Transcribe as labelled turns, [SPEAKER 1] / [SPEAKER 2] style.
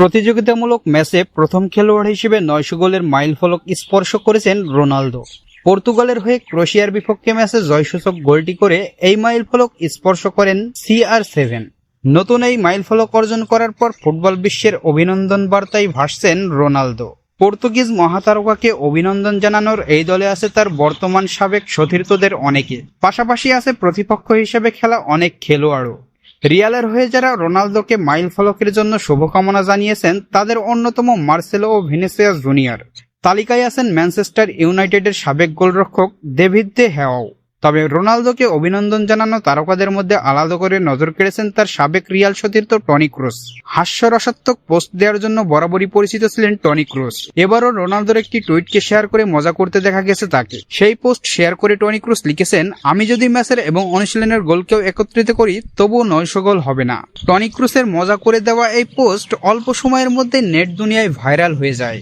[SPEAKER 1] প্রতিযোগিতামূলক ম্যাচে প্রথম খেলোয়াড় হিসেবে নয়শো গোলের মাইল ফলক স্পর্শ করেছেন রোনালদো। পর্তুগালের হয়ে ক্রোশিয়ার বিপক্ষে ম্যাচে জয়সূচক গোলটি করে এই মাইল ফলক স্পর্শ করেন সিআর সেভেন। নতুন এই মাইল ফলক অর্জন করার পর ফুটবল বিশ্বের অভিনন্দন বার্তায় ভাসছেন রোনালদো। পর্তুগিজ মহাতারকাকে অভিনন্দন জানানোর এই দলে আছে তার বর্তমান সাবেক সতীর্থদের অনেকে। পাশাপাশি আছে প্রতিপক্ষ হিসেবে খেলা অনেক খেলোয়াড়ও। রিয়ালের হয়ে যারা রোনালদোকে মাইল ফলকের জন্য শুভকামনা জানিয়েছেন, তাদের অন্যতম মার্সেলো ও ভিনিসিয়াস জুনিয়র। তালিকায় আছেন ম্যানচেস্টার ইউনাইটেডের সাবেক গোলরক্ষক ডেভিড দে হ্যাও। তবে রোনালদোকে অভিনন্দন জানানো তারকাদের মধ্যে আলাদা করে নজর কেড়েছেন তার সাবেক রিয়াল সতীর্থ টনি ক্রুস হাস্যরসাত্মক পোস্ট দেওয়ার জন্য বরাবরই পরিচিত ছিলেন টনি ক্রুস এবারও রোনালদোর একটি টুইটকে শেয়ার করে মজা করতে দেখা গেছে তাকে। সেই পোস্ট শেয়ার করে টনি ক্রুস লিখেছেন, আমি যদি ম্যাচের এবং অনুশীলনের গোলকেও একত্রিত করি, তবুও নয়শো গোল হবে না। টনি ক্রুসের মজা করে দেওয়া এই পোস্ট অল্প সময়ের মধ্যে নেট দুনিয়ায় ভাইরাল হয়ে যায়।